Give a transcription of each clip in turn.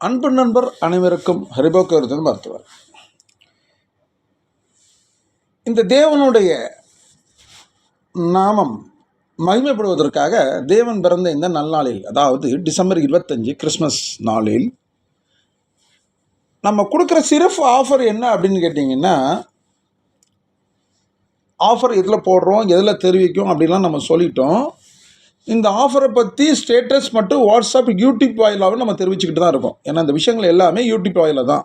அன்பு நண்பர் அனைவருக்கும் ஹரிபோக்கருத்தன் மருத்துவர். இந்த தேவனுடைய நாமம் மகிமைப்படுவதற்காக தேவன் பிறந்த இந்த நல்லாளில் அதாவது டிசம்பர் இருபத்தஞ்சு கிறிஸ்மஸ் நாளில் நம்ம கொடுக்குற சிறப்பு ஆஃபர் என்ன அப்படின்னு கேட்டிங்கன்னா ஆஃபர் எதில் போடுறோம் எதில் தெரிவிக்கும் அப்படிலாம் நம்ம சொல்லிட்டோம். இந்த ஆஃபரை பற்றி ஸ்டேட்டஸ் மட்டும் வாட்ஸ்அப் யூடியூப் வாயிலாகவும் நம்ம தெரிவிச்சுக்கிட்டு தான் இருக்கோம். ஏன்னா இந்த விஷயங்கள் எல்லாமே யூடியூப் வாயில தான்.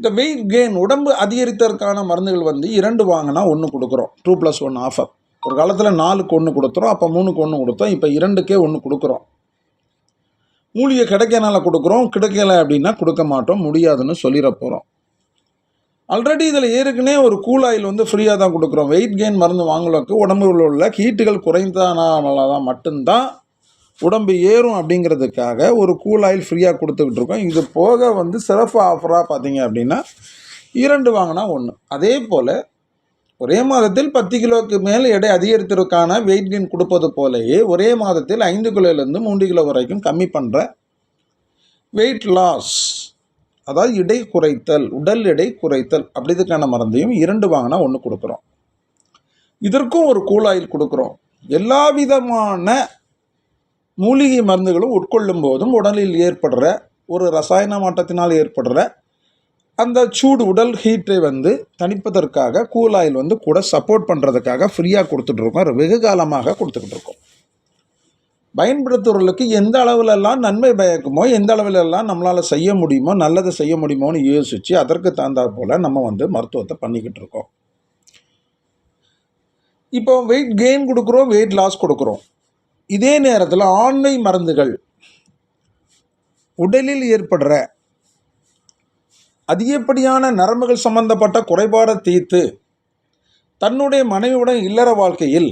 இந்த வெயிட் கெயின் உடம்பு அதிகரித்ததற்கான மருந்துகள் வந்து இரண்டு வாங்கினா ஒன்று கொடுக்குறோம். டூ ப்ளஸ் ஒன் ஆஃபர் ஒரு காலத்தில் நாலுக்கு ஒன்று கொடுத்துறோம் அப்போ மூணுக்கு ஒன்று கொடுத்தோம் இப்போ இரண்டுக்கே ஒன்று கொடுக்குறோம். மூலிகை கிடைக்கனால கொடுக்குறோம் கிடைக்கல அப்படின்னா கொடுக்க மாட்டோம் முடியாதுன்னு சொல்லிட போகிறோம் ஆல்ரெடி இதில் ஏற்கனவே ஒரு கூல் ஆயில் வந்து ஃப்ரீயாக தான் கொடுக்குறோம். வெயிட் கெயின் மருந்து வாங்குவதற்கு உடம்புல உள்ள ஹீட்டுகள் குறைந்தானால தான் மட்டும்தான் உடம்பு ஏறும் அப்படிங்கிறதுக்காக ஒரு கூல் ஆயில் ஃப்ரீயாக கொடுத்துக்கிட்டு இருக்கோம். இது போக வந்து சிறப்பு ஆஃபராக பார்த்தீங்க அப்படின்னா இரண்டு வாங்கினா ஒன்று அதே போல் ஒரே மாதத்தில் பத்து கிலோவுக்கு மேல் எடை அதிகரித்திற்கான வெயிட் கெயின் கொடுப்பது போலயே ஒரே மாதத்தில் ஐந்து கிலோலேருந்து மூன்று கிலோ வரைக்கும் கம்மி பண்ணுற வெயிட் லாஸ் அதாவது இடை குறைத்தல் உடல் எடை குறைத்தல் அப்படிதுக்கான மருந்தையும் இரண்டு வாங்கினா ஒன்று கொடுக்குறோம். இதற்கும் ஒரு கூலாயில் கொடுக்குறோம். எல்லா விதமான மூலிகை மருந்துகளும் உட்கொள்ளும் போதும் உடலில் ஏற்படுற ஒரு ரசாயன மாற்றத்தினால் ஏற்படுற அந்த சூடு உடல் ஹீட்டை வந்து தணிப்பதற்காக கூல் ஆயில் வந்து கூட சப்போர்ட் பண்ணுறதுக்காக ஃப்ரீயாக கொடுத்துட்ருக்கோம் வெகு காலமாக கொடுத்துக்கிட்டு இருக்கோம். பயன்படுத்துகிறவர்களுக்கு எந்த அளவுலெல்லாம் நன்மை பயக்குமோ எந்த அளவுலெல்லாம் நம்மளால் செய்ய முடியுமோ நல்லதை செய்ய முடியுமோன்னு யோசித்து அதற்கு தகுந்தாற் போல் நம்ம வந்து மருத்துவத்தை பண்ணிக்கிட்டு இருக்கோம். இப்போ வெயிட் கெயின் கொடுக்குறோம் வெயிட் லாஸ் கொடுக்குறோம். இதே நேரத்தில் ஆண்மை மருந்துகள் உடலில் ஏற்படுற அதிகப்படியான நரம்புகள் சம்பந்தப்பட்ட குறைபாடை தீர்த்து தன்னுடைய மனைவியுடன் இல்லற வாழ்க்கையில்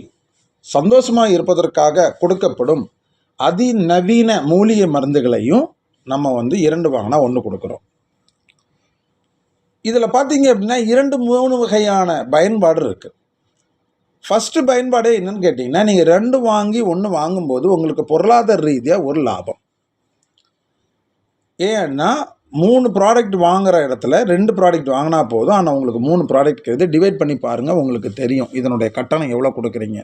சந்தோஷமாக இருப்பதற்காக கொடுக்கப்படும் அதிநவீன மூலிகை மருந்துகளையும் நம்ம வந்து இரண்டு வாங்கினா ஒன்று கொடுக்குறோம். இதில் பார்த்தீங்க அப்படின்னா இரண்டு மூணு வகையான பயன்பாடு இருக்குது ஃபஸ்ட்டு பயன்பாடே என்னன்னு கேட்டிங்கன்னா நீங்கள் ரெண்டு வாங்கி ஒன்று வாங்கும்போது உங்களுக்கு பொருளாதார ரீதியாக ஒரு லாபம். ஏன்னா மூணு ப்ராடக்ட் வாங்குகிற இடத்துல ரெண்டு ப்ராடக்ட் வாங்கினா போதும் ஆனால் உங்களுக்கு மூணு ப்ராடக்ட் இது டிவைட் பண்ணி பாருங்கள் உங்களுக்கு தெரியும் இதனுடைய கட்டணம் எவ்வளோ கொடுக்குறீங்க.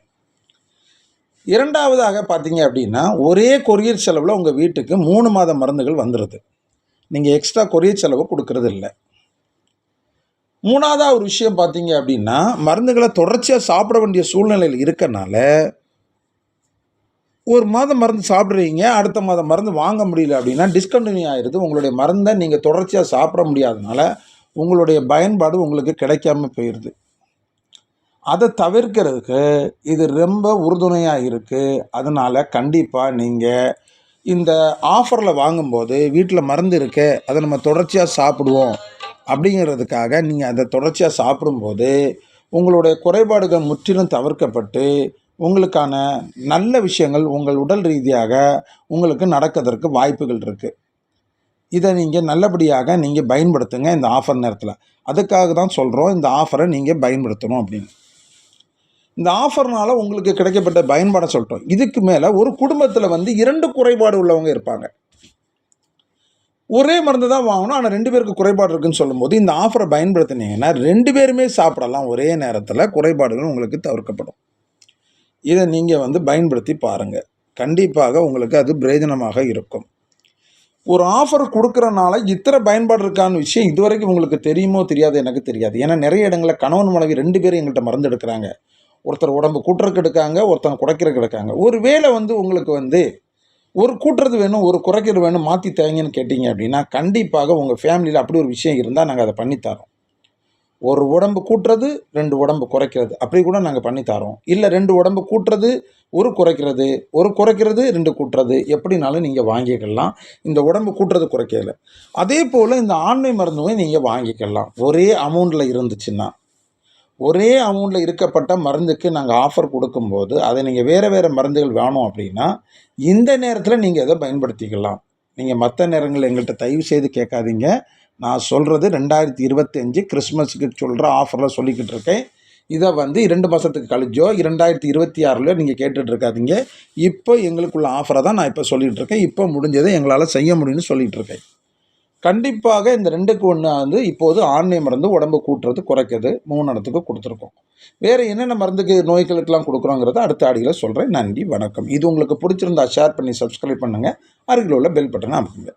இரண்டாவதாக பார்த்தீங்க அப்படின்னா ஒரே கொரியர் செலவில் உங்கள் வீட்டுக்கு மூணு மாத மருந்துகள் வந்துடுது நீங்கள் எக்ஸ்ட்ரா கொரியர் செலவு கொடுக்கறது இல்லை மூணாவதாக ஒரு விஷயம் பார்த்தீங்க அப்படின்னா மருந்துகளை தொடர்ச்சியாக சாப்பிட வேண்டிய சூழ்நிலையில் இருக்கனால ஒரு மாதம் மருந்து சாப்பிட்றீங்க அடுத்த மாதம் மருந்து வாங்க முடியல அப்படின்னா டிஸ்கண்டினியூ ஆயிடுது உங்களுடைய மருந்தை நீங்கள் தொடர்ச்சியாக சாப்பிட முடியாதனால உங்களுடைய பயன்பாடு உங்களுக்கு கிடைக்காம போயிடுது அதை தவிர்க்கிறதுக்கு இது ரொம்ப உறுதுணையாக இருக்குது அதனால் கண்டிப்பாக நீங்கள் இந்த ஆஃபரில் வாங்கும்போது வீட்டில் மருந்து இருக்கு அதை நம்ம தொடர்ச்சியாக சாப்பிடுவோம் அப்படிங்கிறதுக்காக நீங்கள் அதை தொடர்ச்சியாக சாப்பிடும்போது உங்களுடைய குறைபாடுகள் முற்றிலும் தவிர்க்கப்பட்டு உங்களுக்கான நல்ல விஷயங்கள் உங்கள் உடல் ரீதியாக உங்களுக்கு நடக்கிறதுக்கு வாய்ப்புகள் இருக்குது இதை நீங்கள் நல்லபடியாக நீங்கள் பயன்படுத்துங்க இந்த ஆஃபர் நேரத்தில். அதுக்காக தான் சொல்கிறோம் இந்த ஆஃபரை நீங்கள் பயன்படுத்தணும் அப்படின்னு. இந்த ஆஃபர்னால் உங்களுக்கு கிடைக்கப்பட்ட பயன்பாடை சொல்லிட்டோம் இதுக்கு மேலே ஒரு குடும்பத்தில் வந்து இரண்டு குறைபாடு உள்ளவங்க இருப்பாங்க. ஒரே மருந்து தான் வாங்கணும் ஆனால் ரெண்டு பேருக்கு குறைபாடு இருக்குன்னு சொல்லும்போது இந்த ஆஃபரை பயன்படுத்தினீங்கன்னா ரெண்டு பேருமே சாப்பிடலாம். ஒரே நேரத்தில் குறைபாடுகள் உங்களுக்கு தவிர்க்கப்படும். இதை நீங்கள் வந்து பயன்படுத்தி பாருங்கள் கண்டிப்பாக உங்களுக்கு அது பிரயோஜனமாக இருக்கும். ஒரு ஆஃபர் கொடுக்குறனால இத்தனை பயன்பாடு இருக்கான்னு விஷயம் இதுவரைக்கும் உங்களுக்கு தெரியுமோ தெரியாது எனக்கு தெரியாது. ஏன்னா நிறைய இடங்களில் கணவன் மனைவி ரெண்டு பேரும் எங்கள்கிட்ட மருந்து எடுக்கிறாங்க. ஒருத்தர் உடம்பு கூட்டுறதுக்கு எடுக்காங்க ஒருத்தன் குறைக்கிறதுக்கு எடுக்காங்க. ஒரு வேளை வந்து உங்களுக்கு வந்து ஒரு கூட்டுறது வேணும் ஒரு குறைக்கிறது வேணும் மாற்றி தேங்கன்னு கேட்டிங்க அப்படின்னா கண்டிப்பாக உங்கள் ஃபேமிலியில் அப்படி ஒரு விஷயம் இருந்தால் நாங்கள் அதை பண்ணித்தரோம் ஒரு உடம்பு கூட்டுறது ரெண்டு உடம்பு குறைக்கிறது. அப்படி கூட நாங்கள் பண்ணித்தரோம் இல்லை ரெண்டு உடம்பு கூட்டுறது ஒரு குறைக்கிறது ஒரு குறைக்கிறது ரெண்டு கூட்டுறது எப்படினாலும் நீங்கள் வாங்கிக்கலாம். இந்த உடம்பு கூட்டுறது குறைக்கல. அதே போல் இந்த ஆண்மை மருந்துமே நீங்கள் வாங்கிக்கலாம். ஒரே அமௌண்ட்டில் இருந்துச்சுன்னா. ஒரே அமௌண்ட்டில் இருக்கப்பட்ட மருந்துக்கு நாங்கள் ஆஃபர் கொடுக்கும்போது அதை நீங்கள் வேறு வேறு மருந்துகள் வேணும் அப்படின்னா இந்த நேரத்தில் நீங்கள் எதை பயன்படுத்திக்கலாம். நீங்கள் மற்ற நேரங்களில் எங்கள்கிட்ட தயவு செய்து கேட்காதீங்க. நான் சொல்கிறது ரெண்டாயிரத்தி இருபத்தஞ்சி கிறிஸ்மஸுக்கு சொல்கிற ஆஃபரில் சொல்லிக்கிட்டு இருக்கேன். இதை வந்து இரண்டு மாதத்துக்கு கழிச்சோ இரண்டாயிரத்தி இருபத்தி ஆறில் நீங்கள் கேட்டுட்ருக்காதீங்க. இப்போ எங்களுக்குள்ள ஆஃபரை தான் நான் இப்போ சொல்லிகிட்டு இருக்கேன் இப்போ முடிஞ்சதை எங்களால் செய்ய முடியும்னு சொல்லிகிட்டு இருக்கேன் கண்டிப்பாக இந்த ரெண்டுக்கு ஒன்று வந்து இப்போது ஆன்லைன் மருந்து உடம்பு கூட்டுறது குறைக்கிறது மூணு கொடுத்துருக்கோம். வேறு என்னென்ன மருந்துக்கு நோய்களுக்கெல்லாம் கொடுக்குறோங்கிறத அடுத்த ஆடியில் சொல்கிறேன் நன்றி வணக்கம். இது உங்களுக்கு பிடிச்சிருந்தா ஷேர் பண்ணி சப்ஸ்கிரைப் பண்ணுங்கள் அருகில் உள்ள பெல் பட்டனை அமைங்க